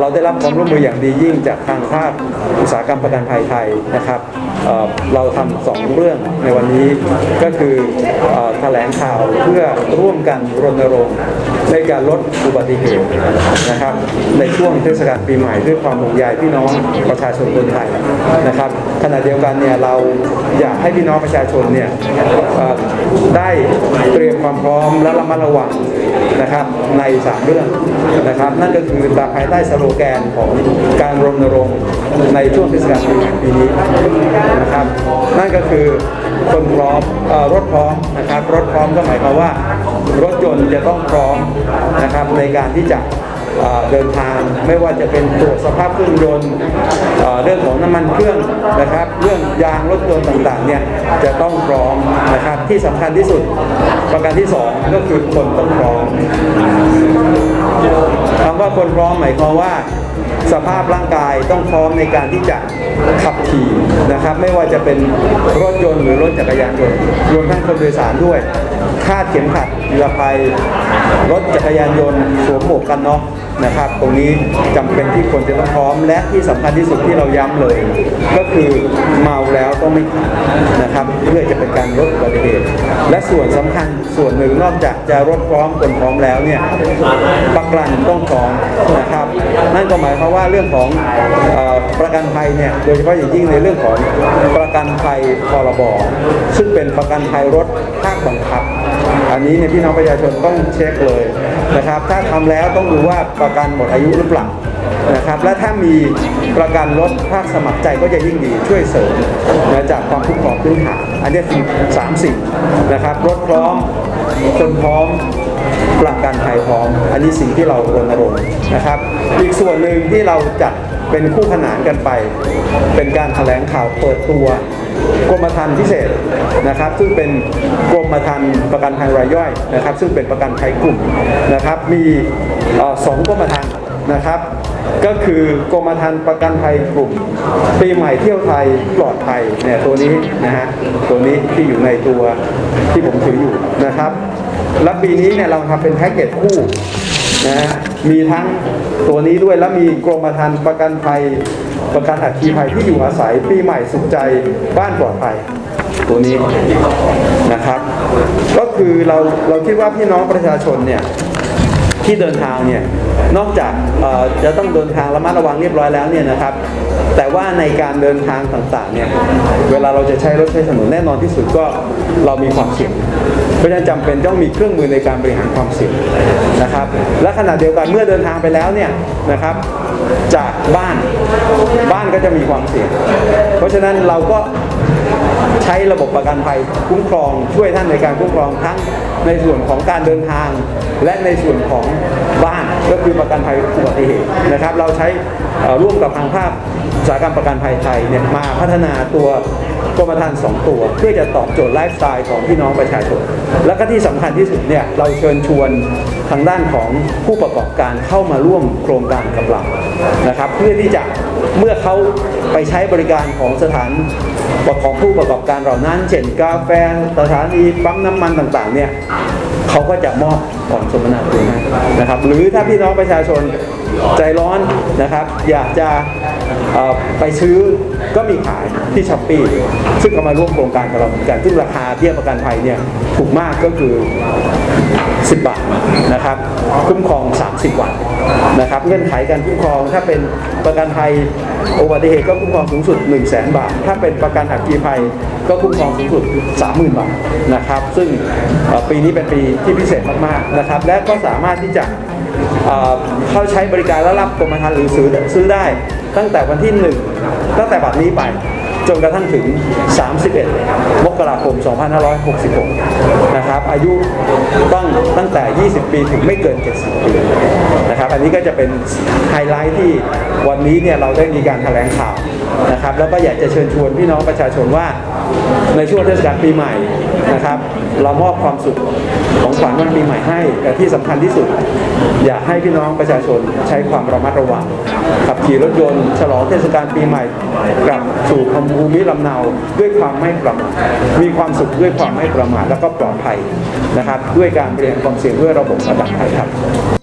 เราได้รับความร่วมมืออย่างดียิ่งจากทางภาคอุตสาหกรรมประกันภัยไทยนะครับเเราทำสองเรื่องในวันนี้ก็คืออแถลงข่าวเพื่อร่วมกันรณรงค์ในการลดอุบัติเหตุนะครับ ในช่วงเทศกาลปีใหม่ด้วยความห่วงใยพี่น้องประชาชนคนไทยนะครับ ขณะเดียวกันเนี่ยเราอยากให้พี่น้องประชาชนเนี่ยได้เตรียมความพร้อมและระมัดระวัง นะครับในสามเรื่องนะครับ นั่นก็คือตาภายใต้สโลแกนของการรณรงค์ในช่วงเทศกาลปีใหม่ปีนี้นะครับ นั่นก็คือคนพร้อมอรถพร้อมนะครับ รถพร้อมก็หมายความว่ารถยนต์จะต้องพร้อมนะครับในการที่จะ เดินทางไม่ว่าจะเป็นตรวจสภาพเครื่องยนต์เรื่องของน้ำมันเครื่องนะครับ เรื่องยางรถยนต์ต่างๆเนี่ยจะต้องพร้อมนะครับที่สำคัญที่สุดประการที่สองก็คือคนต้องพร้อมคำว่าคนพร้อมหมายความว่าสภาพร่างกายต้องพร้อมในการที่จะขับขี่นะครับ ไม่ว่าจะเป็นรถยนต์หรือรถจักรยานยนต์รวมทั้งคนโดยสารด้วยคาดเข็มขัดนิรภัยรถจักรยานยนต์สวมหมวกกันน็อก นะครับ ตรงนี้จำเป็นที่คนจะต้องพร้อม และที่สำคัญที่สุดที่เราย้ำเลย ก็คือเมาแล้วต้องไม่ขับนะครับ เพื่อจะเป็นการลดอุบัติเหตุและส่วนสำคัญส่วนหนึ่งนอกจากจะรถพร้อมคนพร้อมแล้วเนี่ยประกันต้องพร้อมนะครับนั่นก็หมายความว่าเรื่องของออประกันภัยเนี่ยโดยเฉพาะอย่างยิ่งในเรื่องของประกันภัยพรบซึ่งเป็นประกันภัยรถภาคบังคับ อันนี้เนี่ยพี่น้องประชาชนต้องเช็คเลย นะครับ ถ้าทำแล้วต้องดูว่าประกันหมดอายุหรือเปล่านะครับและถ้ามีประกันรถภาคสมัครใจก็จะยิ่งดีช่วยเสริมนะจากความคุ้มครองพื้นฐานอันนี้สิ่งสามสิ่งนะครับรถพร้อมคนพร้อมประกันภัยพร้อม อันนี้สิ่งที่เรารณรงค์นะครับ อีกส่วนหนึ่งที่เราจัดเป็นคู่ขนานกันไป เป็นการแถลงข่าวเปิดตัว กรมธรรม์พิเศษนะครับ ซึ่งเป็นกรมธรรม์ประกันภัยรายย่อยนะครับ ซึ่งเป็นประกันภัยกลุ่มนะครับ มีสองกรมธรรม์นะครับ ก็คือกรมธรรม์ประกันภัยกลุ่ม ปีใหม่เที่ยวไทยปลอดภัยเนี่ยตัวนี้นะฮะตัวนี้ที่อยู่ในตัวที่ผมถืออยู่นะครับ และปีนี้เนี่ยเราทำเป็นแพ็กเกจคู่นะฮะมีทั้งตัวนี้ด้วยแล้วมีกรมธรรม์ประกันภัย ประกันอัคคีภัยที่อยู่อาศัยปีใหม่สุขใจบ้านปลอดภัยตัวนี้นะครับ ก็คือเราเราคิดว่าพี่น้องประชาชนเนี่ย ที่เดินทางเนี่ยนอกจากจะต้องเดินทางระมัดระวังเรียบร้อยแล้วเนี่ยนะครับ แต่ว่าในการเดินทางต่างๆเนี่ยเวลาเราจะใช้รถใช้ถนนแน่นอนที่สุดก็เรามีความเสี่ยงเพราะฉะนั้นจำเป็นต้องมีเครื่องมือในการบริหารความเสี่ยงนะครับ และขณะเดียวกันเมื่อเดินทางไปแล้วเนี่ยนะครับ จากบ้านบ้านก็จะมีความเสี่ยง เพราะฉะนั้นเราก็ใช้ระบบประกันภัยคุ้มครองช่วยท่านในการคุ้มครองทั้งในส่วนของการเดินทาง และในส่วนของบ้านก็คือประกันภัยอุบัติเหตุนะครับ เราใช้ร่วมกับทางภาคอุตสาหกรรมประกันภัยไทยเนี่ยมาพัฒนาตัว กรมธรรม์สองตัว เพื่อจะตอบโจทย์ไลฟ์สไตล์ของพี่น้องประชาชน และก็ที่สำคัญที่สุดเนี่ยเราเชิญชวนทางด้านของผู้ประกอบการเข้ามาร่วมโครงการกับเรานะครับ เพื่อที่จะเมื่อเขาไปใช้บริการของสถานของผู้ประกอบการเหล่านั้น เช่นกาแฟสถานีปั๊มน้ำมันต่างๆเนี่ยเขาก็จะมอบผ่อนสมนาคุณนะครับ หรือถ้าพี่น้องประชาชน ใจร้อนนะครับ อยากจะไปซื้อก็มีขายที่ช้อปปี้ซึ่งก็มาร่วมโครงการกับเราเหมือนกันซึ่งราคาเบี้ยประกันภัยเนี่ยถูกมากก็คือ 10 บาทนะครับคุ้มครอง 30 วันนะครับเงื่อนไขการคุ้มครองถ้าเป็นประกันภัยอุบัติเหตุก็คุ้มครองสูงสุด 1 0 0 0 0แบาท ถ้าเป็นประกันอัคคีภัยก็คุ้มครองสูงสุด 30,000 บาทนะครับ ซึ่งปีนี้เป็นปีที่พิเศษมากๆนะครับ และก็สามารถที่จะ เข้าใช้บริการและรับกรมธรรม์หรือซื้อซื้อได้ ตั้งแต่วันที่ 1 ตั้งแต่บัดนี้ไปจนกระทั่งถึง 31 มกราคม 2566 นะครับ อายุต้องตั้งแต่ 20 ปีถึงไม่เกิน 70 ปี นะครับ อันนี้ก็จะเป็นไฮไลท์ที่วันนี้เนี่ยเราได้มีการแถลงข่าว นะครับ แล้วก็อยากจะเชิญชวนพี่น้องประชาชนว่าในช่วงเทศกาลปีใหม่นะครับ เรามอบความสุขของขวัญวันปีใหม่ให้แต่ที่สำคัญที่สุด อยากให้พี่น้องประชาชนใช้ความระมัดระวังขับขี่รถยนต์ฉลองเทศกาลปีใหม่กลับสู่ภูมิลำเนาด้วยความไม่ประมาทมีความสุขด้วยความไม่ประมาทแล้วก็ปลอดภัยนะครับ ด้วยการบริหารความเสี่ยงด้วยระบบระดับไทยครับ